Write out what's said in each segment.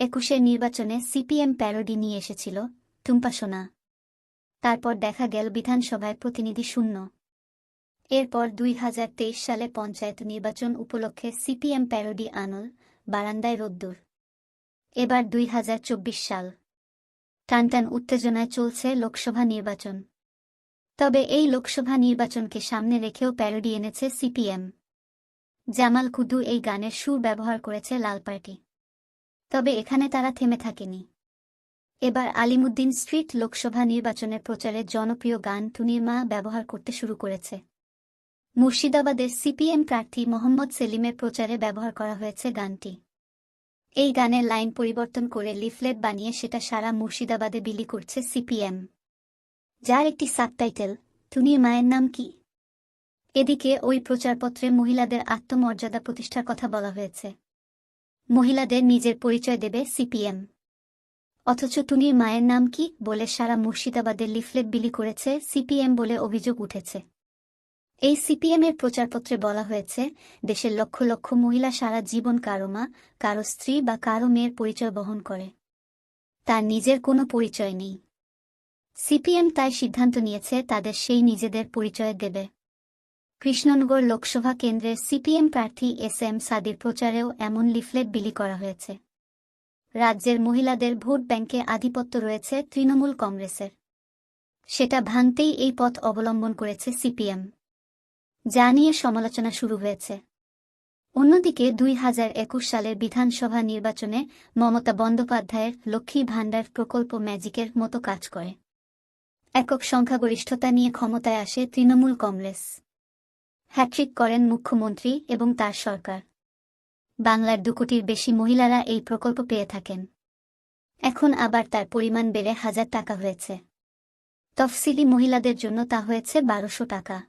একুশের নির্বাচনে CPM parody নিয়ে এসেছিল টুম্পা সোনা। তারপর দেখা গেল বিধানসভায় প্রতিনিধি শূন্য। এরপর দুই হাজার তেইশ সালে পঞ্চায়েত নির্বাচন উপলক্ষে সিপিএম প্যারোডি আনল বারান্দায় রোদ্দুর। এবার দুই হাজার চব্বিশ সাল। টানটান উত্তেজনায় চলছে লোকসভা নির্বাচন। তবে এই লোকসভা নির্বাচনকে সামনে রেখেও প্যারোডি এনেছে সিপিএম। জামাল কুদু এই গানের সুর ব্যবহার করেছে লাল পার্টি। তবে এখানে তারা থেমে থাকেনি। এবার আলিমুদ্দিন স্ট্রিট লোকসভা নির্বাচনের প্রচারে জনপ্রিয় গান টুনির মা ব্যবহার করতে শুরু করেছে। মুর্শিদাবাদের সিপিএম প্রার্থী মোহাম্মদ সেলিমের প্রচারে ব্যবহার করা হয়েছে গানটি। এই গানের লাইন পরিবর্তন করে লিফলেট বানিয়ে সেটা সারা মুর্শিদাবাদে বিলি করছে সিপিএম। যার একটি সাবটাইটেল টুনির মায়ের নাম কি? এদিকে ওই প্রচারপত্রে মহিলাদের আত্মমর্যাদা প্রতিষ্ঠার কথা বলা হয়েছে। মহিলাদের নিজের পরিচয় দেবে সিপিএম। অথচ টুনির মায়ের নাম কি বলে সারা মুর্শিদাবাদের লিফলেট বিলি করেছে সিপিএম বলে অভিযোগ উঠেছে। এই সিপিএমের প্রচারপত্রে বলা হয়েছে, দেশের লক্ষ লক্ষ মহিলা সারা জীবন কারও মা, কারও স্ত্রী বা কারও মেয়ের পরিচয় বহন করে। তার নিজের কোনো পরিচয় নেই। সিপিএম তাই সিদ্ধান্ত নিয়েছে, তাদের সেই নিজেদের পরিচয় দেবে। কৃষ্ণনগর লোকসভা কেন্দ্রের সিপিএম প্রার্থী এস এম সাদির প্রচারেও এমন লিফলেট বিলি করা হয়েছে। রাজ্যের মহিলাদের ভোট ব্যাংকে আধিপত্য রয়েছে তৃণমূল কংগ্রেসের। সেটা ভাঙতেই এই পথ অবলম্বন করেছে সিপিএম। যা নিয়ে সমালোচনা শুরু হয়েছে। অন্যদিকে দুই হাজার একুশ সালের বিধানসভা নির্বাচনে মমতা বন্দ্যোপাধ্যায়ের লক্ষ্মী ভাণ্ডার প্রকল্প ম্যাজিকের মতো কাজ করে। একক সংখ্যাগরিষ্ঠতা নিয়ে ক্ষমতায় আসে তৃণমূল কংগ্রেস। হ্যাট্রিক করেন মুখ্যমন্ত্রী এবং তার সরকার। বাংলার দু কোটির বেশি মহিলারা এই প্রকল্প পেয়ে থাকেন। এখন আবার তার পরিমাণ বেড়ে হাজার টাকা হয়েছে। তফসিলি মহিলাদের জন্য তা হয়েছে বারোশো টাকা।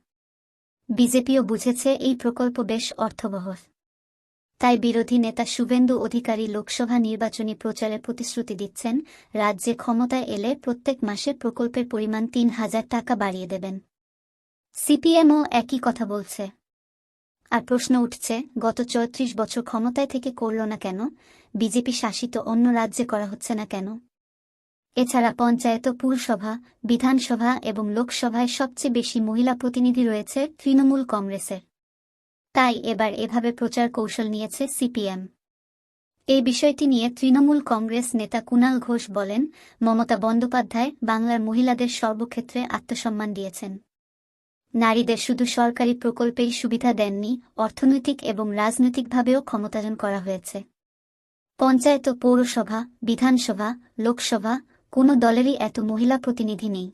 বিজেপিও বুঝেছে এই প্রকল্প বেশ অর্থবহ তাই বিরোধী নেতা শুভেন্দু অধিকারী লোকসভা নির্বাচনী প্রচারে প্রতিশ্রুতি দিচ্ছেন, রাজ্যে ক্ষমতায় এলে প্রত্যেক মাসে প্রকল্পের পরিমাণ তিন হাজার টাকা বাড়িয়ে দেবেন। সিপিএমও একই কথা বলছে। আর প্রশ্ন উঠছে, গত চৌত্রিশ বছর ক্ষমতায় থেকে করল না কেন? বিজেপি শাসিত অন্য রাজ্যে করা হচ্ছে না কেন? এছাড়া পঞ্চায়েত পুরসভা, বিধানসভা এবং লোকসভায় সবচেয়ে বেশি মহিলা প্রতিনিধি রয়েছে তৃণমূল কংগ্রেসের। তাই এবার এভাবে প্রচার কৌশল নিয়েছে সিপিএম। এই বিষয়টি নিয়ে তৃণমূল কংগ্রেস নেতা কুনাল ঘোষ বলেন, মমতা বন্দ্যোপাধ্যায় বাংলার মহিলাদের সর্বক্ষেত্রে আত্মসম্মান দিয়েছেন। নারীদের শুধু সরকারি প্রকল্পেই সুবিধা দেননি, অর্থনৈতিক এবং রাজনৈতিকভাবেও ক্ষমতায়ন করা হয়েছে। পঞ্চায়েত ও পৌরসভা, বিধানসভা, লোকসভা, কোনো দলেরই এত মহিলা প্রতিনিধি নেই।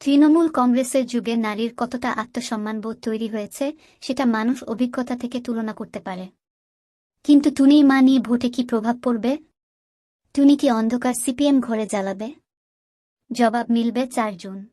তৃণমূল কংগ্রেসের যুগে নারীর কতটা আত্মসম্মানবোধ তৈরি হয়েছে, সেটা মানুষ অভিজ্ঞতা থেকে তুলনা করতে পারে। কিন্তু টুনির মা নিয়ে ভোটে কি প্রভাব পড়বে? টুনি কি অন্ধকার সিপিএম ঘরে জ্বালাবে? জবাব মিলবে চার জুন